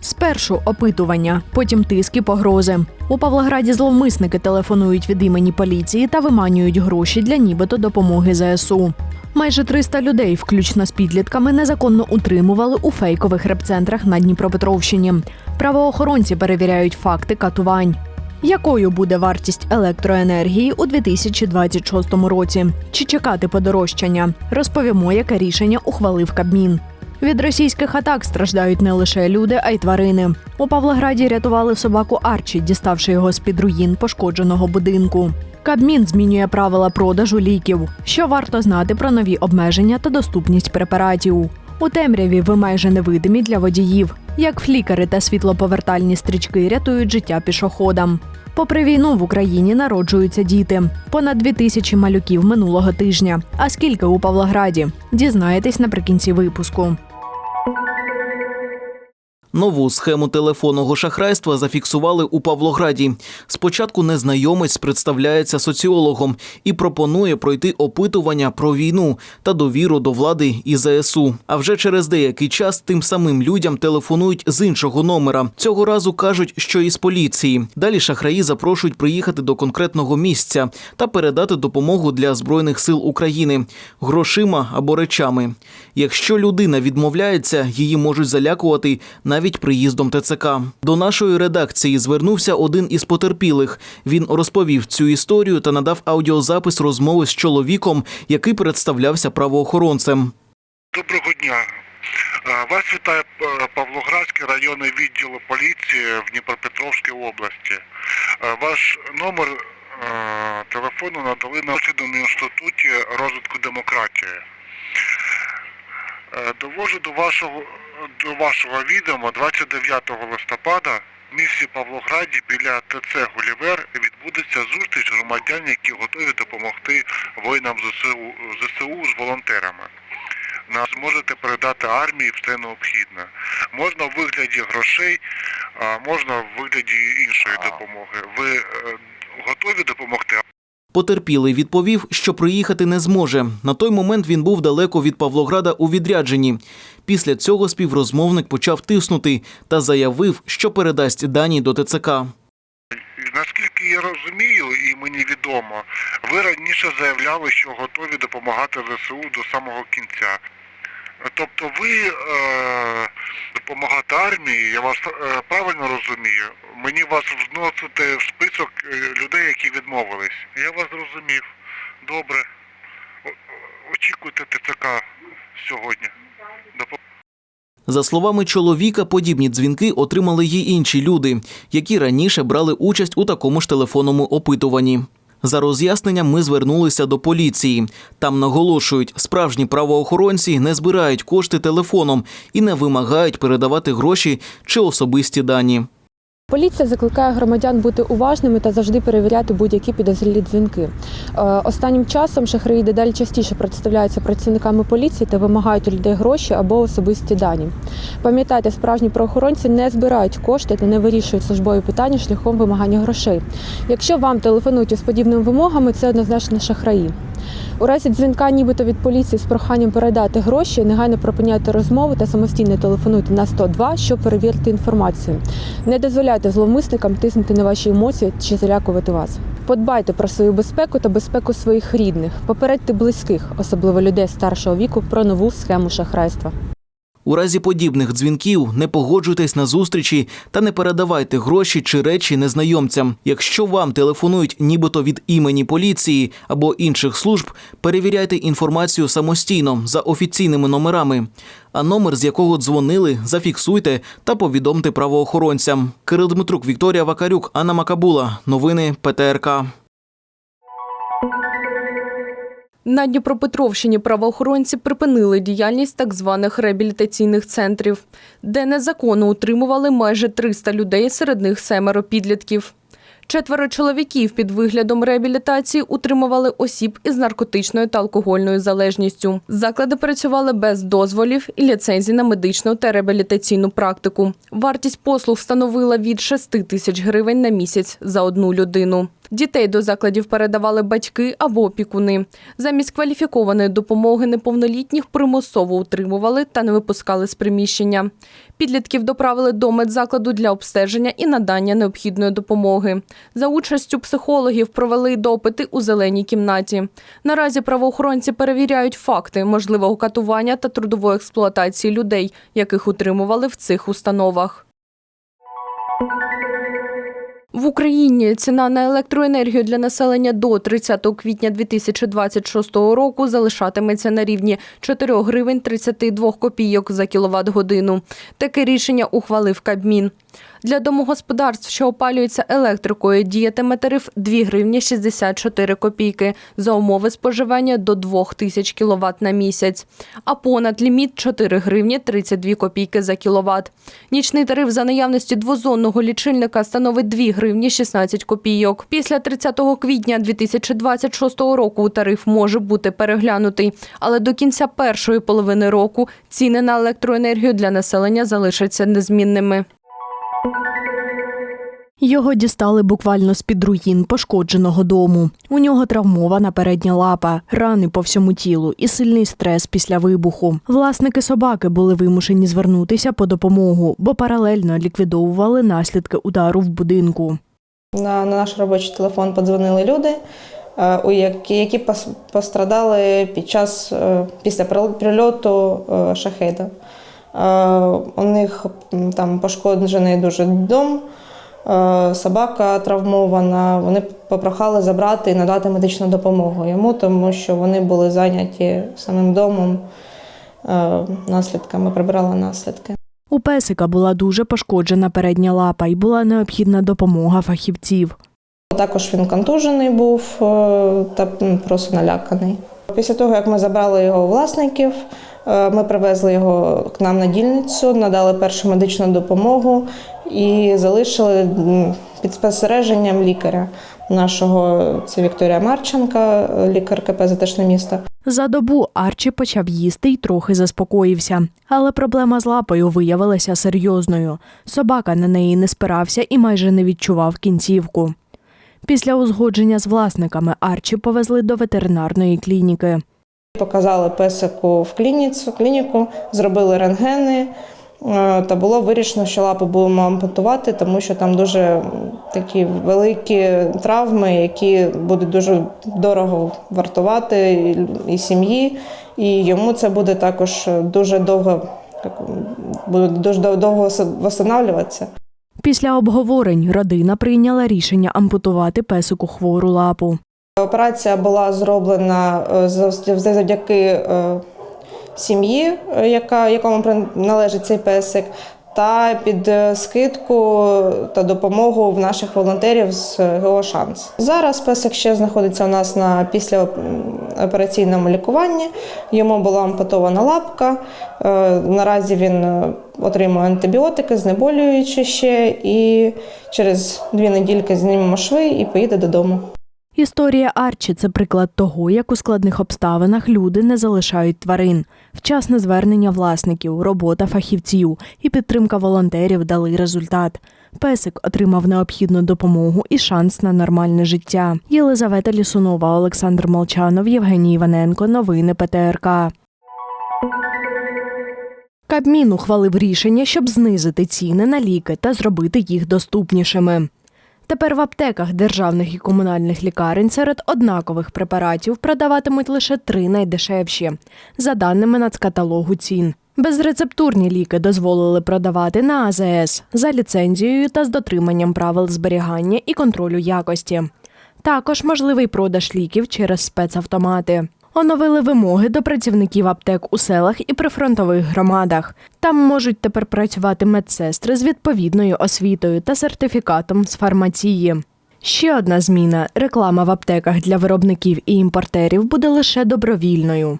Спершу опитування, потім тиск і погрози. У Павлограді зловмисники телефонують від імені поліції та виманюють гроші для нібито допомоги ЗСУ. Майже 300 людей, включно з підлітками, незаконно утримували у фейкових репцентрах на Дніпропетровщині. Правоохоронці перевіряють факти катувань. Якою буде вартість електроенергії у 2026 році? Чи чекати подорожчання? Розповімо, яке рішення ухвалив Кабмін. Від російських атак страждають не лише люди, а й тварини. У Павлограді рятували собаку Арчі, діставши його з під руїн пошкодженого будинку. Кабмін змінює правила продажу ліків. Що варто знати про нові обмеження та доступність препаратів? У темряві ви майже невидимі для водіїв. Як флікери та світлоповертальні стрічки рятують життя пішоходам. Попри війну в Україні народжуються діти. Понад дві тисячі малюків минулого тижня. А скільки у Павлограді? Дізнаєтесь наприкінці випуску. Нову схему телефонного шахрайства зафіксували у Павлограді. Спочатку незнайомець представляється соціологом і пропонує пройти опитування про війну та довіру до влади і ЗСУ. А вже через деякий час тим самим людям телефонують з іншого номера. Цього разу кажуть, що із поліції. Далі шахраї запрошують приїхати до конкретного місця та передати допомогу для збройних сил України грошима або речами. Якщо людина відмовляється, її можуть залякувати навіть приїздом ТЦК. До нашої редакції звернувся один із потерпілих. Він розповів цю історію та надав аудіозапис розмови з чоловіком, який представлявся правоохоронцем. Доброго дня. Е, Вас вітає е, Павлоградський районний відділ поліції в Дніпропетровській області. Е, Ваш номер телефону надали на Дослідному інституті розвитку демократії. Довожу до вашого до вашого відома 29 листопада в місті Павлограді біля ТЦ Гулівер відбудеться зустріч громадян, які готові допомогти воїнам ЗСУ, ЗСУ з волонтерами. Нас можете передати армії все необхідне. Можна в вигляді грошей, а можна в вигляді іншої допомоги. Ви е, готові допомогти? Потерпілий відповів, що приїхати не зможе. На той момент він був далеко від Павлограда у відрядженні. Після цього співрозмовник почав тиснути та заявив, що передасть дані до ТЦК. Наскільки я розумію, і мені відомо, ви раніше заявляли, що готові допомагати ЗСУ до самого кінця. Тобто ви е, допомагати армії, я вас е, правильно розумію, мені вас вносити в список е, людей, які відмовились. Я вас зрозумів. Добре. Очікуйте ТЦК сьогодні. За словами чоловіка, подібні дзвінки отримали й інші люди, які раніше брали участь у такому ж телефонному опитуванні. За роз'ясненням ми звернулися до поліції. Там наголошують, справжні правоохоронці не збирають кошти телефоном і не вимагають передавати гроші чи особисті дані. Поліція закликає громадян бути уважними та завжди перевіряти будь-які підозрілі дзвінки. Е, Останнім часом шахраї дедалі частіше представляються працівниками поліції та вимагають у людей гроші або особисті дані. Пам'ятайте, справжні правоохоронці не збирають кошти та не вирішують службові питання шляхом вимагання грошей. Якщо вам телефонують із подібними вимогами, це однозначно шахраї. У разі дзвінка, нібито від поліції з проханням передати гроші, негайно припиняйте розмову та самостійно телефонуйте на 102, щоб перевірити інформацію. Не дозволяйте зловмисникам тиснути на ваші емоції чи залякувати вас. Подбайте про свою безпеку та безпеку своїх рідних. Попередьте близьких, особливо людей старшого віку, про нову схему шахрайства. У разі подібних дзвінків не погоджуйтесь на зустрічі та не передавайте гроші чи речі незнайомцям. Якщо вам телефонують нібито від імені поліції або інших служб, перевіряйте інформацію самостійно за офіційними номерами. А номер, з якого дзвонили, зафіксуйте та повідомте правоохоронцям. Кирил Дмитрук, Вікторія Вакарюк, Анна Макабула. Новини ПТРК. На Дніпропетровщині правоохоронці припинили діяльність так званих реабілітаційних центрів, де незаконно утримували майже 300 людей, серед них семеро підлітків. Четверо чоловіків під виглядом реабілітації утримували осіб із наркотичною та алкогольною залежністю. Заклади працювали без дозволів і ліцензій на медичну та реабілітаційну практику. Вартість послуг становила від 6 тисяч гривень на місяць за одну людину. Дітей до закладів передавали батьки або опікуни. Замість кваліфікованої допомоги неповнолітніх примусово утримували та не випускали з приміщення. Підлітків доправили до медзакладу для обстеження і надання необхідної допомоги. За участю психологів провели допити у зеленій кімнаті. Наразі правоохоронці перевіряють факти можливого катування та трудової експлуатації людей, яких утримували в цих установах. В Україні ціна на електроенергію для населення до 30 квітня 2026 року залишатиметься на рівні 4 гривень 32 копійок за кіловат-годину. Таке рішення ухвалив Кабмін. Для домогосподарств, що опалюються електрикою, діятиме тариф 2 гривні 64 копійки за умови споживання до 2 тисяч кіловат на місяць, а понад ліміт 4 гривні 32 копійки за кіловат. Нічний тариф за наявності двозонного лічильника становить 2 гривні 16 копійок. Після 30 квітня 2026 року тариф може бути переглянутий, але до кінця першої половини року ціни на електроенергію для населення залишаться незмінними. Його дістали буквально з-під руїн пошкодженого дому. У нього травмована передня лапа, рани по всьому тілу і сильний стрес після вибуху. Власники собаки були вимушені звернутися по допомогу, бо паралельно ліквідовували наслідки удару в будинку. На, на наш робочий телефон подзвонили люди, е, які, пострадали під час е, після прил- прильоту е, шахеда. У них там пошкоджений дуже дом, собака травмована. Вони попрохали забрати і надати медичну допомогу йому, тому що вони були зайняті самим домом, е, наслідками, прибирали наслідки. У песика була дуже пошкоджена передня лапа і була необхідна допомога фахівців. Також він контужений був е, та просто наляканий. Після того, як ми забрали його власників, е, ми привезли його к нам на дільницю, надали першу медичну допомогу і залишили під спостереженням лікаря нашого, це Вікторія Марченка, лікар КП Затишне місто. За добу Арчі почав їсти й трохи заспокоївся. Але проблема з лапою виявилася серйозною. Собака на неї не спирався і майже не відчував кінцівку. Після узгодження з власниками Арчі повезли до ветеринарної клініки. Показали песику в клініцю, клініку, зробили рентгени. е, Та було вирішено, що лапи будемо ампутувати, тому що там дуже такі великі травми, які будуть дуже дорого вартувати і- сім'ї, і йому це буде також дуже довго, буде дуже довго восстанавлюватися. Після обговорень родина прийняла рішення ампутувати песику хвору лапу. Операція була зроблена е, завдяки е, сім'ї, е, яка, якому належить цей песик, та під е, скидку та допомогу в наших волонтерів з е, ГО Шанс. Зараз песик ще знаходиться у нас на післяопераційному лікуванні. Йому була ампутована лапка. Е, Наразі він отримує антибіотики, знеболюючи ще, і через дві недільки знімемо шви і поїде додому. Історія Арчі це приклад того, як у складних обставинах люди не залишають тварин. Вчасне звернення власників, робота фахівців і підтримка волонтерів дали результат. Песик отримав необхідну допомогу і шанс на нормальне життя. Єлизавета Лісунова, Олександр Молчанов, Євгеній Іваненко. Новини ПТРК. Кабмін ухвалив рішення, щоб знизити ціни на ліки та зробити їх доступнішими. Тепер в аптеках державних і комунальних лікарень серед однакових препаратів продаватимуть лише три найдешевші, за даними нацкаталогу цін. Безрецептурні ліки дозволили продавати на АЗС за ліцензією та з дотриманням правил зберігання і контролю якості. Також можливий продаж ліків через спецавтомати. Оновили вимоги до працівників аптек у селах і прифронтових громадах. Там можуть тепер працювати медсестри з відповідною освітою та сертифікатом з фармації. Ще одна зміна: реклама в аптеках для виробників і імпортерів буде лише добровільною.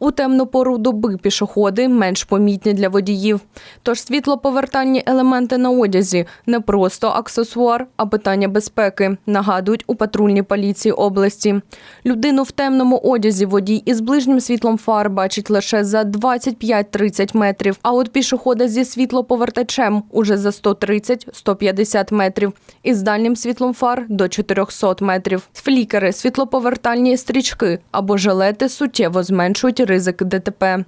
У темну пору доби пішоходи менш помітні для водіїв. Тож світлоповертальні елементи на одязі не просто аксесуар, а питання безпеки, нагадують у патрульній поліції області. Людину в темному одязі водій із ближнім світлом фар бачить лише за 25-30 метрів, а от пішохода зі світлоповертачем уже за 130-150 метрів, і з дальнім світлом фар до 400 метрів. Флікери, світлоповертальні стрічки або жилети суттєво зменшують ризик ДТП.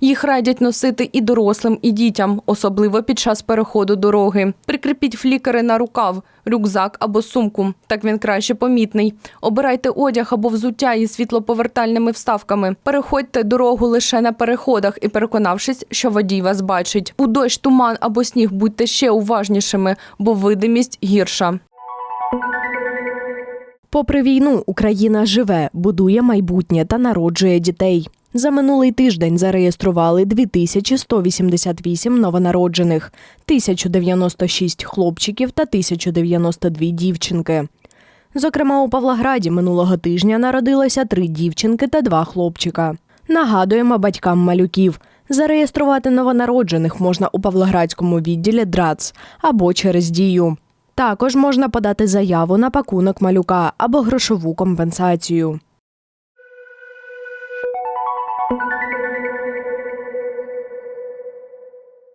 Їх радять носити і дорослим, і дітям, особливо під час переходу дороги. Прикріпіть флікери на рукав, рюкзак або сумку. Так він краще помітний. Обирайте одяг або взуття із світлоповертальними вставками. Переходьте дорогу лише на переходах і переконавшись, що водій вас бачить. У дощ, туман або сніг будьте ще уважнішими, бо видимість гірша. Попри війну, Україна живе, будує майбутнє та народжує дітей. За минулий тиждень зареєстрували 2188 новонароджених, 1096 хлопчиків та 1092 дівчинки. Зокрема, у Павлограді минулого тижня народилося три дівчинки та два хлопчика. Нагадуємо батькам малюків. Зареєструвати новонароджених можна у Павлоградському відділі ДРАЦ або через дію. Також можна подати заяву на пакунок малюка або грошову компенсацію.